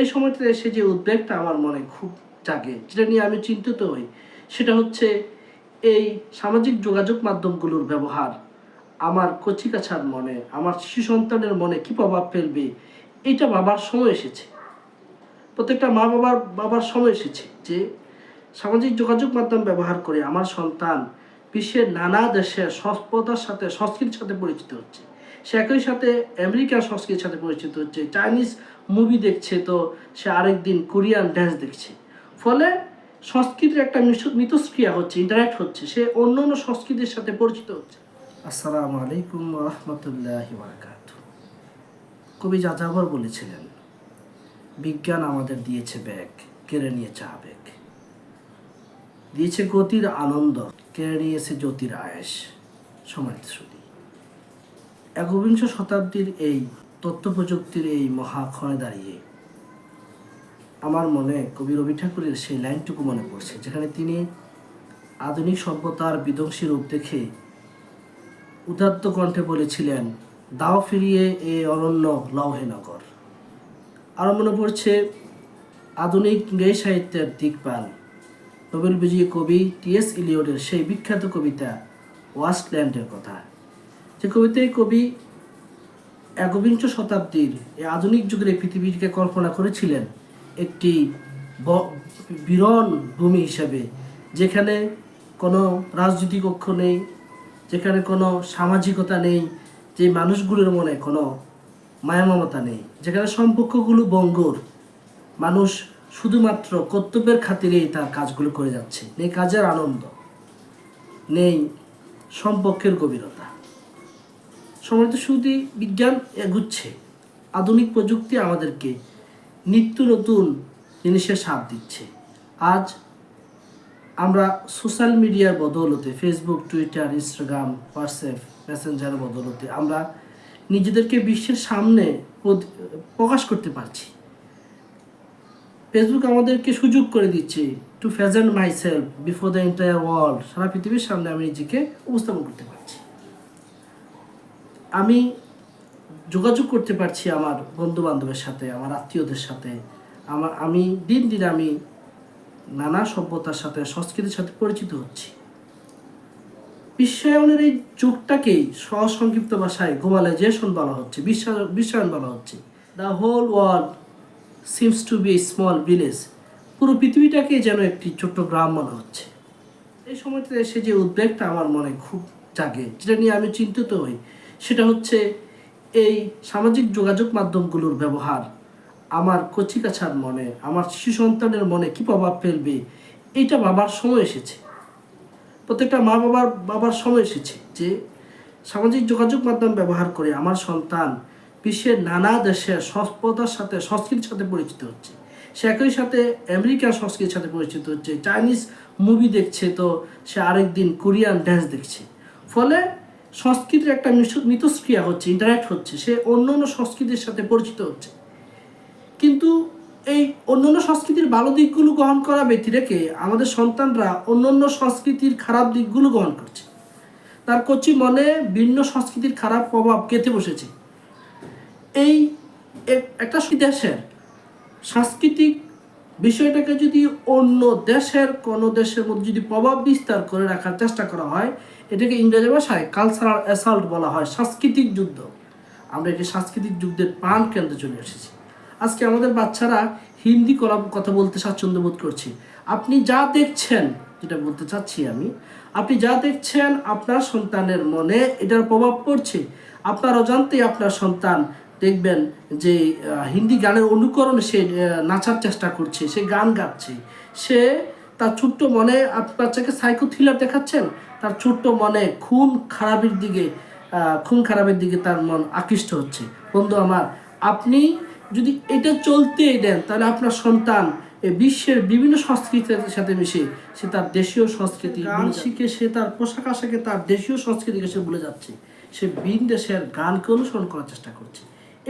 এই সময়টাতে এসে যে উদ্বেগটা আমার মনে খুব জাগে, যেটা নিয়ে আমি চিন্তিত হই, সেটা হচ্ছে এই সামাজিক যোগাযোগ মাধ্যমগুলোর ব্যবহার, আমার কচিকাছার মনে, আমার শিশু সন্তানের মনে কি প্রভাব ফেলবে, এটা বাবার সময় এসেছে। প্রত্যেকটা মা বাবার বাবার সময় এসেছে যে সামাজিক যোগাযোগ মাধ্যম ব্যবহার করে আমার সন্তান বিশ্বের নানা দেশের সভ্যতার সাথে, সংস্কৃতির সাথে পরিচিত হচ্ছে। সে একই সাথে আমেরিকার সংস্কৃতির সাথে পরিচিত হচ্ছে চাইনিজ মুভি দেখছে তো সে আরেকদিন কোরিয়ান ড্যান্স দেখছে। ফলে সংস্কৃতির একটা মিথস্ক্রিয়া হচ্ছে ইন্টারাক্ট হচ্ছে, সে অন্য অন্য সংস্কৃতির সাথে পরিচিত হচ্ছে। আসসালামু আলাইকুম রহমতুল্লাহ বারকাত কবি যাযাবর বলেছিলেন, বিজ্ঞান আমাদের দিয়েছে ব্যাগ, কেড়ে নিয়েছে আবেগ। দিয়েছে গতির আনন্দ, কেড়ে নিয়েছে জ্যোতির আয়েস সমাজ একবিংশ শতাব্দীর এই তথ্য প্রযুক্তির এই মহাক্ষণে দাঁড়িয়ে আমার মনে কবি রবি ঠাকুরের সেই লাইনটুকু মনে পড়ছে, যেখানে তিনি আধুনিক সভ্যতার বিধ্বংসী রূপ দেখে উদাত্ত কণ্ঠে বলেছিলেন, দাও ফিরিয়ে এ অরণ্য লৌহেনগর আরও মনে পড়ছে, আধুনিক ইংরেজি সাহিত্যের দিকপাল। নোবেল বিজয়ী কবি টিএস ইলিয়টের সেই বিখ্যাত কবিতা ওয়াস্টল্যান্ডের কথা। যে কবিতায় কবি একবিংশ শতাব্দীর এই আধুনিক যুগের এই পৃথিবীকে কল্পনা করেছিলেন একটি বিরল ভূমি হিসাবে, যেখানে কোনো রাজনৈতিক অক্ষ নেই, যেখানে কোনো সামাজিকতা নেই, যে মানুষগুলোর মনে কোনো মায়া মমতা নেই, যেখানে সম্পর্কগুলো বঙ্গর। মানুষ শুধুমাত্র কর্তব্যের খাতিরেই তার কাজগুলো করে যাচ্ছে, নেই কাজের আনন্দ, নেই সম্পর্কের গভীরতা। সময় তো শুধু বিজ্ঞান এগুচ্ছে। আধুনিক প্রযুক্তি আমাদেরকে নিত্য নতুন জিনিসের সাথ দিচ্ছে। আজ আমরা সোশ্যাল মিডিয়ার বদৌলতে, ফেসবুক, টুইটার, ইনস্টাগ্রাম, হোয়াটসঅ্যাপ মেসেঞ্জারের বদৌলতে আমরা নিজেদেরকে বিশ্বের সামনে প্রকাশ করতে পারছি। ফেসবুক আমাদেরকে সুযোগ করে দিচ্ছে to present myself before the entire world সারা পৃথিবীর সামনে আমি নিজেকে উপস্থাপন করতে পারছি। আমি যোগাযোগ করতে পারছি আমার বন্ধু বান্ধবের সাথে, আমার আত্মীয়দের সাথে। আমার, আমি দিন দিন আমি নানা সভ্যতার সাথে, সংস্কৃতির সাথে পরিচিত হচ্ছি। বিশ্বায়নের এই যুগটাকেই সসংক্ষিপ্ত ভাষায় গ্লোবালাইজেশন বলা হচ্ছে বিশ্বা- বিশ্বায়ন বলা হচ্ছে। The whole world seems to be small village পুরো পৃথিবীটাকে যেন একটি ছোট্ট গ্রাম মনে হচ্ছে। এই সময়টাতে এসে যে উদ্বেগটা আমার মনে খুব জাগে, যেটা নিয়ে আমি চিন্তিত হই। সেটা হচ্ছে এই সামাজিক যোগাযোগ মাধ্যমগুলোর ব্যবহার। আমার কচিকাছার মনে, আমার শিশু সন্তানের মনে কি প্রভাব ফেলবে, এইটা বাবার সময় এসেছে। প্রত্যেকটা মা বাবার বাবার সময় এসেছে যে সামাজিক যোগাযোগ মাধ্যম ব্যবহার করে আমার সন্তান বিশ্বের নানা দেশের সভ্যতার সাথে, সংস্কৃতির সাথে পরিচিত হচ্ছে। সে একই সাথে আমেরিকার সংস্কৃতির সাথে পরিচিত হচ্ছে। চাইনিজ মুভি দেখছে তো, সে আরেকদিন কোরিয়ান ড্যান্স দেখছে। ফলে সংস্কৃতির একটা মিথস্ক্রিয়া হচ্ছে ইন্টারাক্ট হচ্ছে, সে অন্য অন্য সংস্কৃতির সাথে পরিচিত হচ্ছে। কিন্তু এই অন্যান্য সংস্কৃতির ভালো দিকগুলো গ্রহণ করা ব্যক্তি রেখে আমাদের সন্তানরা অন্যান্য সংস্কৃতির খারাপ দিকগুলো গ্রহণ করছে। তার কচি মনে ভিন্ন সংস্কৃতির খারাপ প্রভাব কেটে বসেছে। এই একটা দেশের সাংস্কৃতিক বিষয়টাকে যদি অন্য দেশের, কোনো দেশের মধ্যে যদি প্রভাব বিস্তার করে রাখার চেষ্টা করা হয়, এটাকে ইংরেজি ভাষায় কালচারাল অ্যাসাল্ট বলা হয়, সাংস্কৃতিক যুদ্ধ। আমরা একটি সাংস্কৃতিক যুদ্ধের প্রাণ কেন্দ্রে চলে এসেছি। আজকে আমাদের বাচ্চারা হিন্দি কলা কথা বলতে স্বাচ্ছন্দ্য বোধ করছে। আপনি যা দেখছেন, যেটা বলতে চাচ্ছি আমি, আপনি যা দেখছেন, আপনার সন্তানের মনে এটার প্রভাব পড়ছে। আপনার অজান্তেই আপনার সন্তান দেখবেন যে হিন্দি গানের অনুকরণে সে নাচার চেষ্টা করছে সে গান গাচ্ছে। সে তার ছোট্ট মনে আপনার বাচ্চাকে সাইকো থ্রিলার দেখাচ্ছেন? তার ছোট্ট মনে খুন খারাপের দিকে খুন খারাপের দিকে তার মন আকৃষ্ট হচ্ছে। বন্ধু আমার আপনি যদি এটা চলতেই দেন তাহলে আপনার সন্তান বিশ্বের বিভিন্ন সংস্কৃতির সাথে মিশে সে তার দেশীয় সংস্কৃতি গান শিখে সে তার পোশাক আশাকে তার দেশীয় সংস্কৃতিকে সে ভুলে যাচ্ছে। সে ভিন দেশের গানকে অনুসরণ করার চেষ্টা করছে।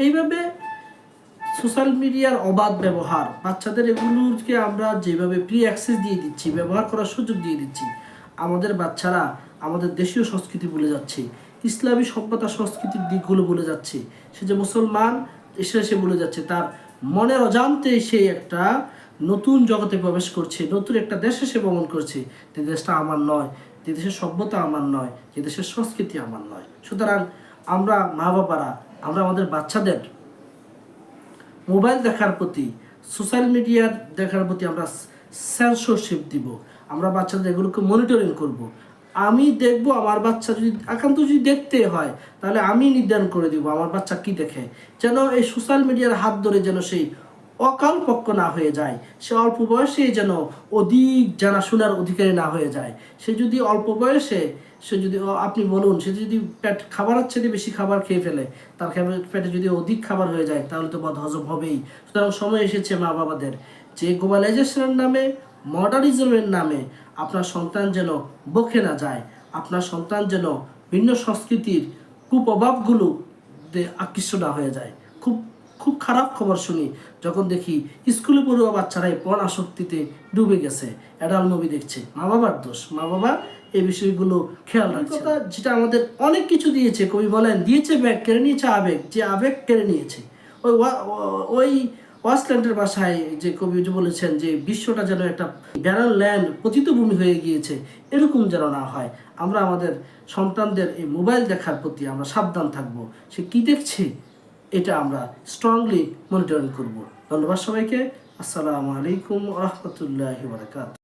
এইভাবে সোশ্যাল মিডিয়ার অবাধ ব্যবহার, বাচ্চাদের এগুলোকে আমরা যেভাবে প্রি অ্যাক্সেস দিয়ে দিচ্ছি, ব্যবহার করার সুযোগ দিয়ে দিচ্ছি, আমাদের বাচ্চারা আমাদের দেশীয় সংস্কৃতি ভুলে যাচ্ছে, ইসলামী সভ্যতা সংস্কৃতির দিকগুলো ভুলে যাচ্ছে, সে যে মুসলমান এসে এসে ভুলে যাচ্ছে, তার মনের অজান্তে সে একটা নতুন জগতে প্রবেশ করছে, নতুন একটা দেশে সে ভ্রমণ করছে, যে দেশটা আমার নয়, যে দেশের সভ্যতা আমার নয়, যে দেশের সংস্কৃতি আমার নয়। সুতরাং আমরা মা বাবারা আমরা আমাদের বাচ্চাদের মোবাইল দেখার প্রতি, সোশ্যাল মিডিয়ার দেখার প্রতি আমরা সেন্সরশিপ দিব আমরা বাচ্চাদের এগুলোকে মনিটরিং করব। আমি দেখব, আমার বাচ্চা যদি, একান্ত যদি দেখতে হয়, তাহলে আমি নির্ধারণ করে দিব আমার বাচ্চা কি দেখে যেন এই সোশ্যাল মিডিয়ার হাত ধরে যেন সেই অকাল পক্ষ না হয়ে যায়। সে অল্প বয়সে যেন অধিক জানাশোনার অধিকারী না হয়ে যায়। সে যদি অল্প বয়সে, সে যদি আপনি বলুন, সে যদি পেট খাবারের চেয়ে বেশি খাবার খেয়ে ফেলে, তার পেটে যদি অধিক খাবার হয়ে যায়, তাহলে তো বদ হজম হবেই। সুতরাং সময় এসেছে মা বাবাদের যে গ্লোবালাইজেশনের নামে, মডার্নিজমের নামে আপনার সন্তান যেন বকে না যায়, আপনার সন্তান যেন ভিন্ন সংস্কৃতির কুপ্রভাবগুলো আকৃষ্ট না হয়ে যায়। খুব খুব খারাপ খবর শুনি যখন দেখি স্কুলে পড়ুয়া বাচ্চারাই পণ আসক্তিতে ডুবে গেছে। অ্যাডাল মুভি দেখছে। মা বাবার দোষ। মা বাবা এই বিষয়গুলো খেয়াল রাখছে। যেটা আমাদের অনেক কিছু দিয়েছে। কবি বলেন দিয়েছে ব্যাগ কেড়ে নিয়েছে আবেগ। যে আবেগ কেড়ে নিয়েছে। ওই ওই ওয়াস্টল্যান্ডের ভাষায় যে কবি যে বলেছেন যে বিশ্বটা যেন একটা ব্যারাল ল্যান্ড পতিত ভূমি হয়ে গিয়েছে এরকম যেন না হয়। আমরা আমাদের সন্তানদের এই মোবাইল দেখার প্রতি আমরা সাবধান থাকব। সে কি দেখছে? এটা আমরা স্ট্রংলি মনিটরিং করব। ধন্যবাদ সবাইকে। আসসালামু আলাইকুম রহমতুল্লাহ বারকাত